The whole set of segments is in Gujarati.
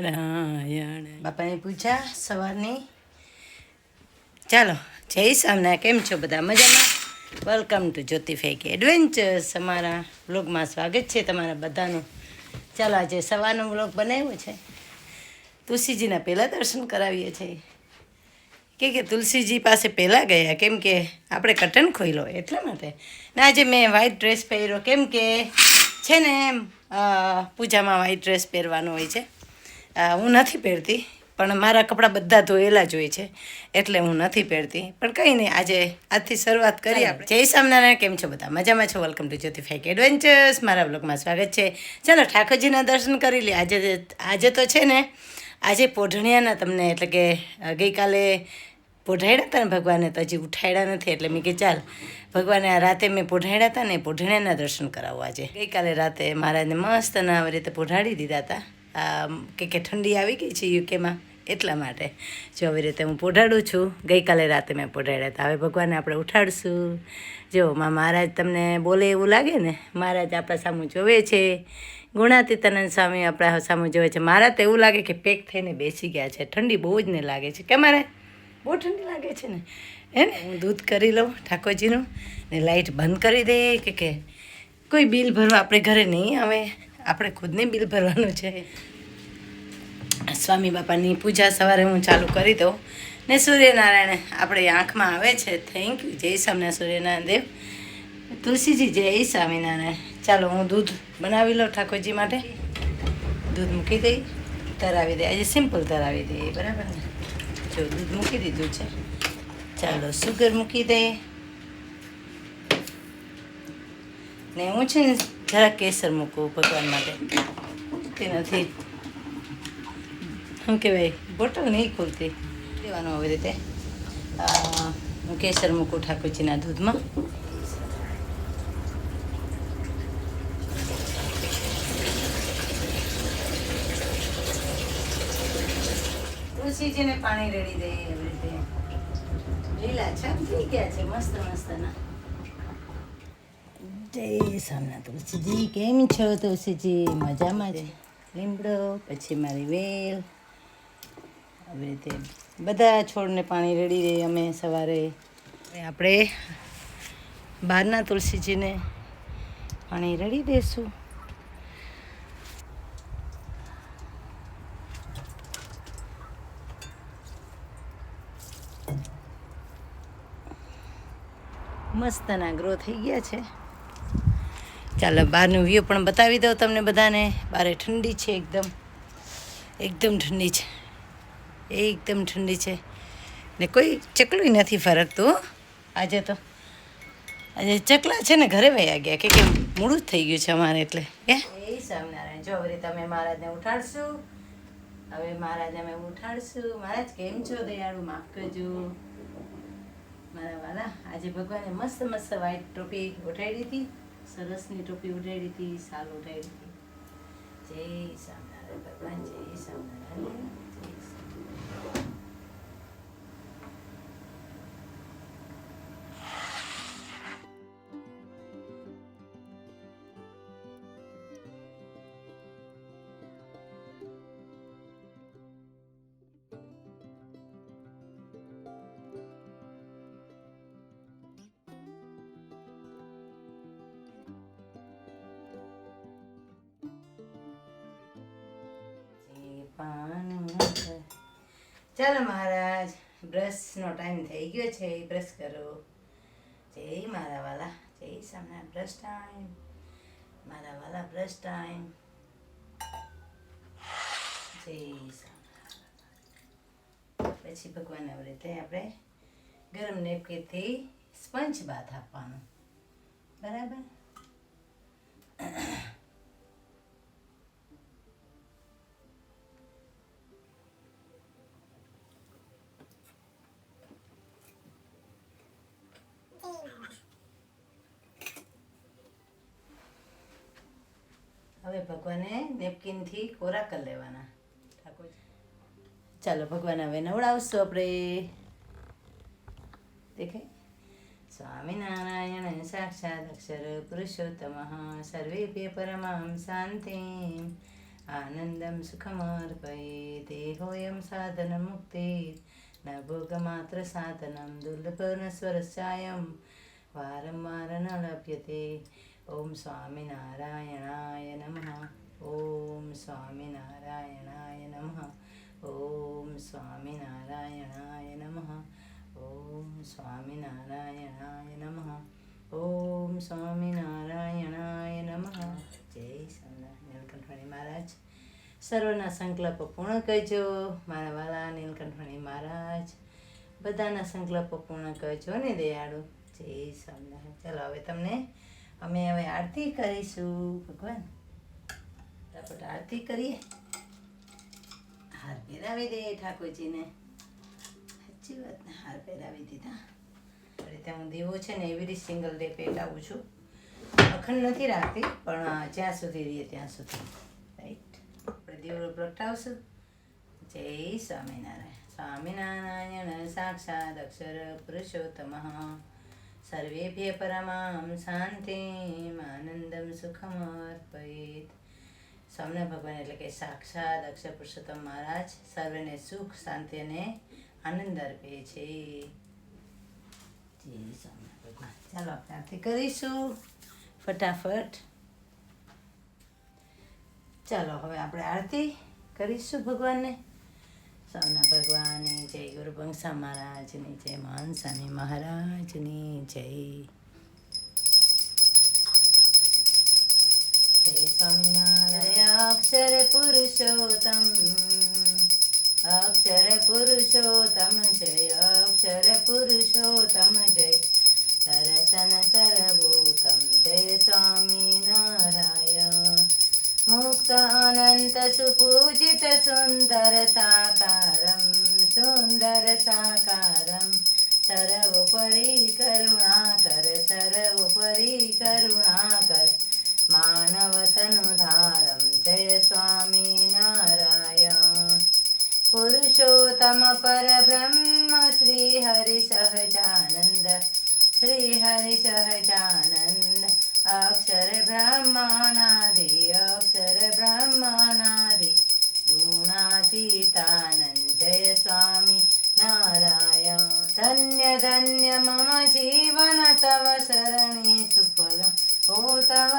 નારાયણ. બાપાની પૂજા સવારની. ચાલો, જય સામના કેમ છો બધા? મજામાં? Welcome to Jyoti fake adventures અમારા વ્લોગમાં સ્વાગત છે તમારા બધાનું. ચાલો, આજે સવારનો વ્લોગ બનાવ્યો છે. તુલસીજીના પહેલાં દર્શન કરાવીએ છીએ. કે કે તુલસીજી પાસે પહેલાં ગયા? કેમ કે આપણે કટન ખોઈલો એટલા માટે. ને આજે મેં વ્હાઈટ ડ્રેસ પહેર્યો. કેમ કે છે ને એમ પૂજામાં વ્હાઈટ ડ્રેસ પહેરવાનો હોય છે. હું નથી પહેરતી પણ મારા કપડાં બધા ધોયેલા જ હોય છે એટલે હું નથી પહેરતી. પણ કંઈ નહીં આજે આજથી શરૂઆત કરી આપણે. જય સ્વામિનારાયણ કેમ છો બધા? મજામાં છો? Welcome to Jyoti fake adventures મારા બ્લોગમાં સ્વાગત છે. ચાલો ઠાકોરજીના દર્શન કરી લે આજે આજે તો છે ને આજે પોઢણિયાના તમને એટલે કે ગઈકાલે પોઢાડ્યા હતા ને ભગવાને તો હજી ઉઠાડ્યા નથી એટલે મેં કે ચાલ ભગવાને આ રાતે મેં પોઢાડ્યા હતા ને પોઢણિયાના દર્શન કરાવવા આજે. ગઈકાલે રાતે મહારાજને મસ્ત ના આવી રીતે પોઢાડી દીધા હતા. કે કે ઠંડી આવી ગઈ છે યુકેમાં એટલા માટે. જો આવી રીતે હું પોઢાડું છું, ગઈકાલે રાતે મેં પોઢાડ્યા હતા. હવે ભગવાનને આપણે ઉઠાડશું. જો માં મહારાજ તમને બોલે એવું લાગે ને, મહારાજ આપણા સામું જોવે છે. ગુણાતીતાનંદ સ્વામી આપણા સામું જોવે છે. મારા તો એવું લાગે કે પેક થઈને બેસી ગયા છે. ઠંડી બહુ જ ને લાગે છે. કે મારે? બહુ ઠંડી લાગે છે ને. હે ને? હું દૂધ કરી લઉં ઠાકોરજીનું ને લાઇટ બંધ કરી દઈએ કે કે. કોઈ બિલ ભરવા આપણે ઘરે નહીં આવે. આપણે ખુદને બિલ ભરવાનું છે. સ્વામી બાપાની પૂજા સવારે હું ચાલુ કરી દઉં. ને સૂર્યનારાયણ આપણે આંખમાં આવે છે. થેન્ક યુ જય સ્વામિનારાયણ, સૂર્યનારાયણ દેવ. તુલસીજી, જય સ્વામિનારાયણ. ચાલો, હું દૂધ બનાવી લઉં ઠાકોરજી માટે. દૂધ મૂકી દઈ, તરાવી દે. આજે સિમ્પલ તરાવી દઈએ, બરાબર ને? જો, દૂધ મૂકી દીધું છે. ચાલો સુગર મૂકી દઈએ. ને હું છે ને જરા કેસર મૂકું ભગવાન માટે. તે નથી શું કહેવાય, બોટલ નહીં ખુલતી. દેવાનું આવી રીતે. હું કેસર મૂકું ઠાકોરજીના દૂધમાં. તુલસીજીને પાણી રેડી દઈએ એવી રીતે. લીલા છે થઈ ગયા છે, મસ્ત મસ્તના. જય સામના તુલસીજી કેમ છો? તુલસીજી મજામાં છે લીમડો, પછી મારી વેલ. આવી રીતે બધા છોડને પાણી રેડી દઈએ અમે સવારે. આપણે બહારના તુલસીજીને પાણી રેડી દઈશું મસ્તના ગ્રો થઈ ગયા છે. ચાલો, બહારનું વ્યૂ પણ બતાવી દઉં તમને બધાને. બારે ઠંડી છે એકદમ. એકદમ ઠંડી છે. એકદમ ઠંડી છે. ને કોઈ ચકલું નથી ફરકતું આજે તો, આજે ચકલા છે ને ઘરે વયા ગયા કે કે મોડું જ થઈ ગયું છે અમારે એટલે. કે એ સ્વામિનારાયણ, જો હવે તમે મહારાજને ઉઠાડશું, હવે મહારાજ અમે ઉઠાડશું. મહારાજ, કેમ છો દયાળુ? માફ કરજો. મારા વાલા, આજે ભગવાને મસ્ત મસ્ત વ્હાઈટ ટોપી ઉઠાડી હતી. સરસની ટોપી ઉડાડી હતી સાલ ઉડાડી હતી જય સ્વામિનારાયણ ભગવાન જય સ્વામિનારાયણ. ચાલો મહારાજ બ્રશનો ટાઈમ થઈ ગયો છે બ્રશ કરો. જય મારા વાલા જય સામના બ્રશ ટાઈમ મારા વાલા બ્રશ ટાઈમ જય સામના પછી ભગવાન આવી રીતે આપણે ગરમ નેપકીથી સ્પંચ બાથ આપવાનું. બરાબર? હવે ભગવાને નેપકિનથી કોરા કરી લેવાના. ચાલો ભગવાન હવે નવડાવશું આપણે. દેખાય? સ્વામિનારાયણ સાક્ષાત અક્ષર પુરુષોત્તમ. સર્વેભ્ય પરમામ શાંતિ. આનંદમ સુખમર્પયે દેહોયમ સાધનમુક્તિર ન ભોગમાત્ર સાધનમ. દુર્લભ સ્વરસ્યાયમ વારં વાર ન લભ્યતે. ઓમ સ્વામિનારાયણાય નમઃ ઓમ સ્વામિનારાયણાય નમઃ ઓમ સ્વામિનારાયણાય નમઃ ઓમ સ્વામિનારાયણાય નમઃ ઓમ સ્વામિનારાયણાય નમઃ જય સ્વામિનારાયણ નીલકંઠવાણી મહારાજ સર્વના સંકલ્પો પૂર્ણ કરજો મારા વાલા નીલકંઠવાણી મહારાજ બધાના સંકલ્પો પૂર્ણ કરજો ને દયાળુ જય સ્વામિનારાયણ ચાલો હવે તમને અમે હવે આરતી કરીશું, ભગવાન. ફટાફટ આરતી કરીએ. હાર પહેરાવી દે ઠાકોરજીને. સાચી વાત ને, હાર પહેરાવી દીધા. રીતે હું દીવો છે ને એવી રીતે સિંગલ ડે પેટાવું છું. અખંડ નથી રાખતી પણ જ્યાં સુધી રહીએ ત્યાં સુધી. રાઈટ આપણે દીવો પ્રગટાવશું. જય સ્વામિનારાયણ. સ્વામિનારાયણ સાક્ષાત અક્ષર પુરુષોત્તમ. સર્વેભ્ય પરમામ શાંતિમ આનંદમ સુખમ અર્પયિત સ્વામિનારાયણ ભગવાન એટલે કે સાક્ષાત અક્ષર પુરુષોત્તમ મહારાજ સર્વેને સુખ શાંતિ અને આનંદ અર્પે છે જય ભગવાન ચાલો આપણે આરતી કરીશું ફટાફટ ચાલો હવે આપણે આરતી કરીશું ભગવાનને। સ્વામિના ભગવાનની જય ગુરુ બંસા મહારાજની જય મહાન સ્વામી મહારાજની જય. જય સ્વામિનારાયણ. અક્ષર પુરુષોત્તમ. અક્ષર પુરુષોત્તમ જય. અક્ષર પુરુષોત્તમ જય. તરસન સર્વોત્તમ. જય સ્વામિનારાયણ. नन्दसुपूजित सुन्दरसाकारं सर्वोपरि करुणाकर सर्वोपरि करुणाकर मानवतनुधारं जय स्वामी नारायण। पुरुषोत्तमपरब्रह्म श्रीहरिसहजानन्द श्रीहरिसहजानन्द। સ્વામિનારાયણ પુરુષોત્તમ પરબ્રહ્મ શ્રી હરિ સહજાનંદ શ્રી હરિ સહજાનંદ અક્ષર બ્રહ્માનાદિ અક્ષર બ્રહ્માનાદિ ગુણાતીતાનંદ જય સ્વામી નારાયણ ધન્ય ધન્ય મમ જીવન તવ શરણે સુફલમ ઓ તવ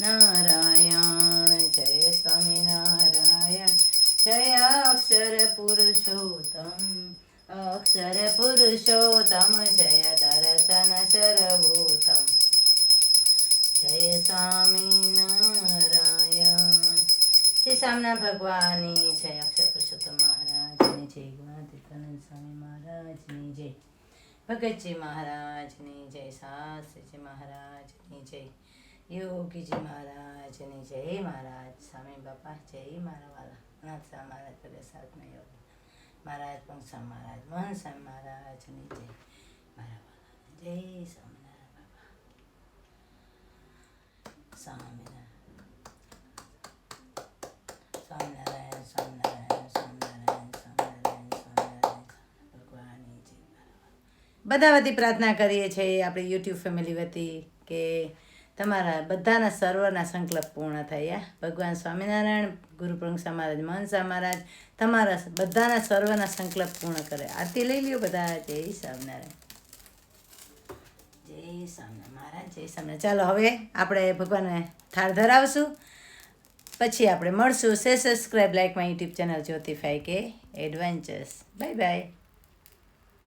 નારાયણ, જય સ્વામી નારાયણ જય અક્ષર પુરુષોત્તમ અક્ષર પુરુષોત્તમ, જય દર્શન સર્વોત્તમ. જય સ્વામી નારાયણ શ્રી સામના ભગવાનની જય અક્ષર પુરુષોત્તમ મહારાજની, જય ગુણાતીતાનંદ સ્વામી મહારાજની, જય ભગતજી મહારાજની, જય શાસ્ત્રીજી મહારાજની, જય યોગીજી મહારાજની જય મહારાજ, સ્વામી બાપા, જય મારા વાલા નાથ મહારાજ પગે સાતના યોગ. મહારાજ પંસા મહારાજ, મહન સ્વામી મહારાજની જય મારા વાલા જય સ્વામિનારાયણ બાપા. સ્વામિનારાયણ સ્વામિનારાયણ સ્વામિનારાયણ સ્વામિનારાયણ સ્વામિનારાયણ સ્વામિનારાયણ ભગવાનની જય બધા વતી પ્રાર્થના કરીએ છીએ આપણી યુટ્યુબ ફેમિલી વતી કે તમારા બધાના સર્વના સંકલ્પ પૂર્ણ થયા. ભગવાન સ્વામિનારાયણ, ગુરુ પ્રંગસા મહારાજ મહનસા મહારાજ તમારા બધાના સર્વના સંકલ્પ પૂર્ણ કરે. આરતી લઈ લ્યો બધા. જય સ્વામિનારાયણ. જય સ્વામિનારાયણ. મહારાજ, જય સ્વામિનારાયણ. ચાલો હવે આપણે ભગવાનને થાળ ધરાવશું. પછી આપણે મળશું. સે subscribe like my YouTube channel જ્યોતિફાઈ કે એડવેન્ચર્સ. Bye bye